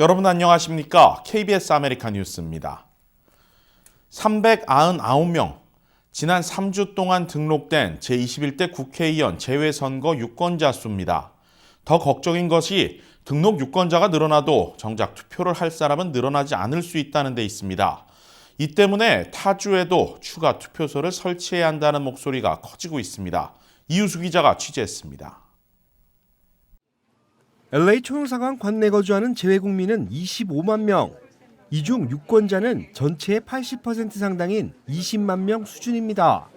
여러분 안녕하십니까? KBS 아메리카 뉴스입니다. 399명, 지난 3주 동안 등록된 제21대 국회의원 재외선거 유권자 수입니다. 더 걱정인 것이 등록 유권자가 늘어나도 정작 투표를 할 사람은 늘어나지 않을 수 있다는 데 있습니다. 이 때문에 타주에도 추가 투표소를 설치해야 한다는 목소리가 커지고 있습니다. 이유수 기자가 취재했습니다. LA 총영사관 관내 거주하는 재외 국민은 25만 명. 이 중 유권자는 전체의 80% 상당인 20만 명 수준입니다.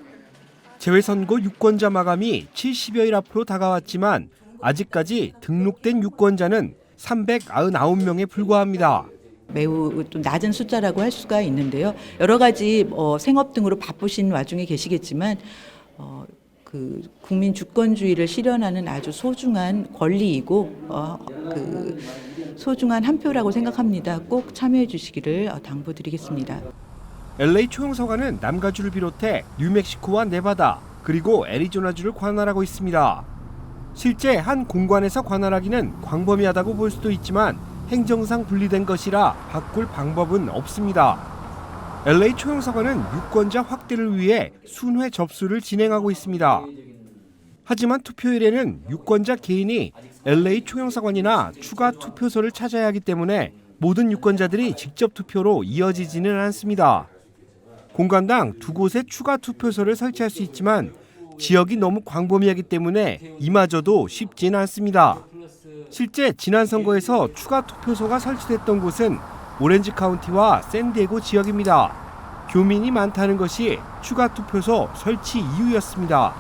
재외선거 유권자 마감이 70여일 앞으로 다가왔지만 아직까지 등록된 유권자는 399명에 불과합니다. 매우 또 낮은 숫자라고 할 수가 있는데요. 여러 가지 어, 생업 등으로 바쁘신 와중에 계시겠지만 어, 그 국민 주권주의를 실현하는 아주 소중한 권리이고 어, 그 소중한 한 표라고 생각합니다. 꼭 참여해 주시기를 어, 당부드리겠습니다. LA 총영사관은 남가주를 비롯해 뉴멕시코와 네바다 그리고 애리조나주를 관할하고 있습니다. 실제 한 공관에서 관할하기는 광범위하다고 볼 수도 있지만 행정상 분리된 것이라 바꿀 방법은 없습니다. LA 총영사관은 유권자 확대를 위해 순회 접수를 진행하고 있습니다. 하지만 투표일에는 유권자 개인이 LA 총영사관이나 추가 투표소를 찾아야 하기 때문에 모든 유권자들이 직접 투표로 이어지지는 않습니다. 공간당 두 곳에 추가 투표소를 설치할 수 있지만 지역이 너무 광범위하기 때문에 이마저도 쉽진 않습니다. 실제 지난 선거에서 추가 투표소가 설치됐던 곳은 오렌지 카운티와 샌디에고 지역입니다. 교민이 많다는 것이 추가 투표소 설치 이유였습니다.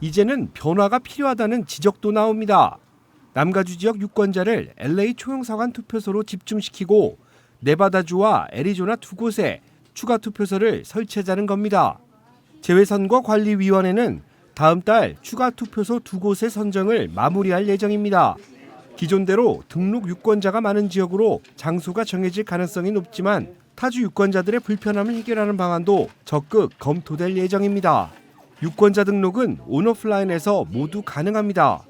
이제는 변화가 필요하다는 지적도 나옵니다. 남가주 지역 유권자를 LA 총영사관 투표소로 집중시키고 네바다주와 애리조나 두 곳에 추가 투표소를 설치하자는 겁니다. 재외선거관리위원회는 다음 달 추가 투표소 두 곳의 선정을 마무리할 예정입니다. 기존대로 등록 유권자가 많은 지역으로 장소가 정해질 가능성이 높지만 타주 유권자들의 불편함을 해결하는 방안도 적극 검토될 예정입니다. 유권자 등록은 온오프라인에서 모두 가능합니다.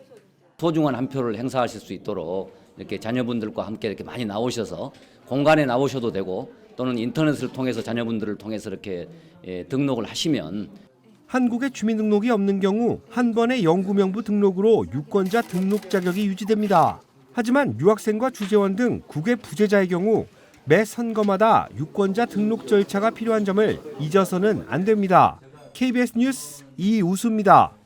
소중한 한 표를 행사하실 수 있도록 이렇게 자녀분들과 함께 이렇게 많이 나오셔서 공간에 나오셔도 되고 또는 인터넷을 통해서 자녀분들을 통해서 이렇게 예, 등록을 하시면 한국에 주민등록이 없는 경우 한 번의 영구명부 등록으로 유권자 등록 자격이 유지됩니다. 하지만 유학생과 주재원 등 국외 부재자의 경우 매 선거마다 유권자 등록 절차가 필요한 점을 잊어서는 안 됩니다. KBS 뉴스 이우수입니다.